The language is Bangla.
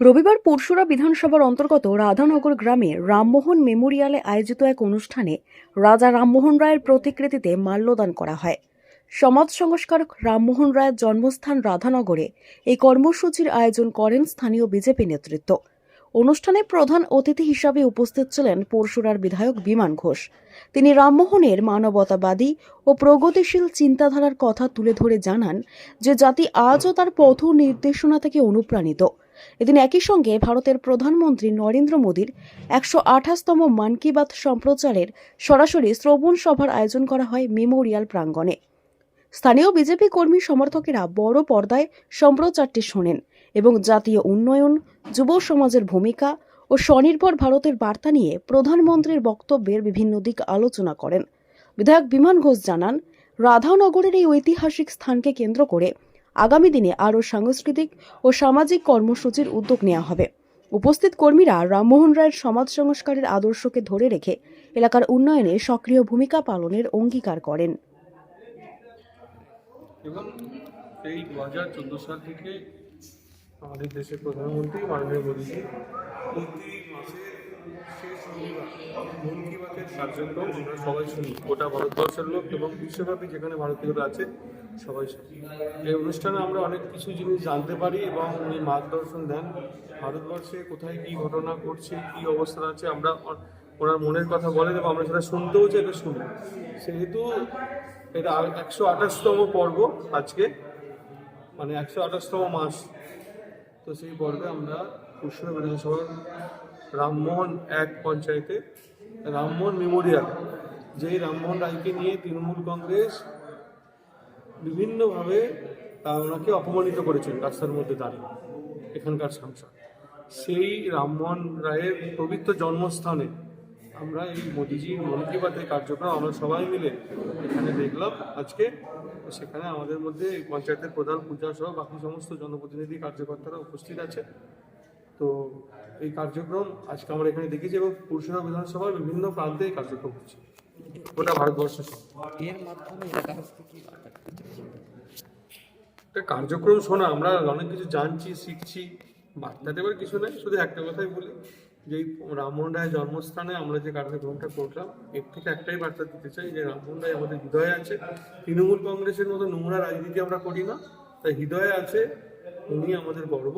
রবিবার পরশুরা বিধানসভার অন্তর্গত রাধানগর গ্রামে রামমোহন মেমোরিয়ালে আয়োজিত এক অনুষ্ঠানে রাজা রামমোহন রায়ের প্রতিকৃতিতে মাল্যদান করা হয়। সমাজ সংস্কারক রামমোহন রায়ের জন্মস্থান রাধানগরে এই কর্মসূচির আয়োজন করেন স্থানীয় বিজেপি নেতৃত্ব। অনুষ্ঠানে প্রধান অতিথি হিসাবে উপস্থিত ছিলেন পরশুরার বিধায়ক বিমান ঘোষ। তিনি রামমোহনের মানবতাবাদী ও প্রগতিশীল চিন্তাধারার কথা তুলে ধরে জানান যে জাতি আজও তার পথ নির্দেশনা থেকে অনুপ্রাণিত। এদিন একই সঙ্গে ভারতের প্রধানমন্ত্রী নরেন্দ্র মোদীর একশো আঠাশতম মন কি বাত সম্প্রচারের সরাসরি শ্রবণ সভার আয়োজন করা হয় মেমোরিয়াল প্রাঙ্গণে। স্থানীয় বিজেপি কর্মী সমর্থকেরা বড় পর্দায় সম্প্রচারটি শোনেন এবং জাতীয় উন্নয়ন, যুব সমাজের ভূমিকা ও স্বনির্ভর ভারতের বার্তা নিয়ে প্রধানমন্ত্রীর বক্তব্যের বিভিন্ন দিক আলোচনা করেন। বিধায়ক বিমান ঘোষ জানান, রাধানগরের এই ঐতিহাসিক স্থানকে কেন্দ্র করে আগামী দিনে আরও সাংস্কৃতিক ও সামাজিক কর্মসূচির উদ্যোগ নেওয়া হবে। উপস্থিত কর্মীরা রামমোহন রায়ের সমাজ সংস্কারের আদর্শকে ধরে রেখে এলাকার উন্নয়নে সক্রিয় ভূমিকা পালনের অঙ্গীকার করেন। এবং এই দু হাজার চোদ্দ সাল থেকে আমাদের দেশের প্রধানমন্ত্রী মাননীয় মোদীজি বাতের কার্যক্রম আমরা সবাই শুনি গোটা ভারতবর্ষের লোক এবং বিশ্বব্যাপী যেখানে ভারতীয়রা আছে সবাই শুনি এই অনুষ্ঠানে আমরা অনেক কিছু জিনিস জানতে পারি এবং উনি মার্গদর্শন দেন ভারতবর্ষে কোথায় কী ঘটনা ঘটছে কী অবস্থা আছে আমরা ওনার মনের কথা বলেন এবং আমরা সেটা শুনতেও চাই এটা শুনি সেহেতু এটা একশো আঠাশতম পর্ব আজকে মানে একশো আঠাশতম মাস তো সেই পর্বে আমরা কুশল বিধানসভার রামমোহন এক পঞ্চায়েতে, রামমোহন মেমোরিয়াল, যেই রামমোহন রায়কে নিয়ে তৃণমূল কংগ্রেস বিভিন্নভাবে ওনাকে অপমানিত করেছেন রাস্তার মধ্যে দাঁড়িয়ে, এখানকার সাংসদ। সেই রামমোহন রায়ের পবিত্র জন্মস্থানে আমরা এই মোদিজির মন কি বাতের কার্যক্রম আমরা সবাই মিলে এখানে দেখলাম। আজকে সেখানে আমাদের মধ্যে পঞ্চায়েতের প্রধান পূজা সহ বাকি সমস্ত জনপ্রতিনিধি কার্যকর্তারা উপস্থিত আছে তো এই কার্যক্রম আজকে আমরা এখানে দেখেছি এবং পুরসভা বিধানসভার বিভিন্ন প্রান্তে এই কার্যক্রম হচ্ছে। গোটা ভারতবর্ষ এর মাধ্যমে কার্যক্রম শোনা আমরা অনেক কিছু জানছি শিখছি বার্তা দেওয়ার কিছু নেই শুধু একটা কথাই বলি যে রামমোহন রায়ের জন্মস্থানে আমরা যে কার্যক্রমটা করলাম এর থেকে একটাই বার্তা দিতে চাই যে রামমোহন রায় আমাদের হৃদয়ে আছে। তৃণমূল কংগ্রেসের মতো নোংরা রাজনীতি আমরা করি না তাই হৃদয়ে আছে উনি আমাদের গর্ব।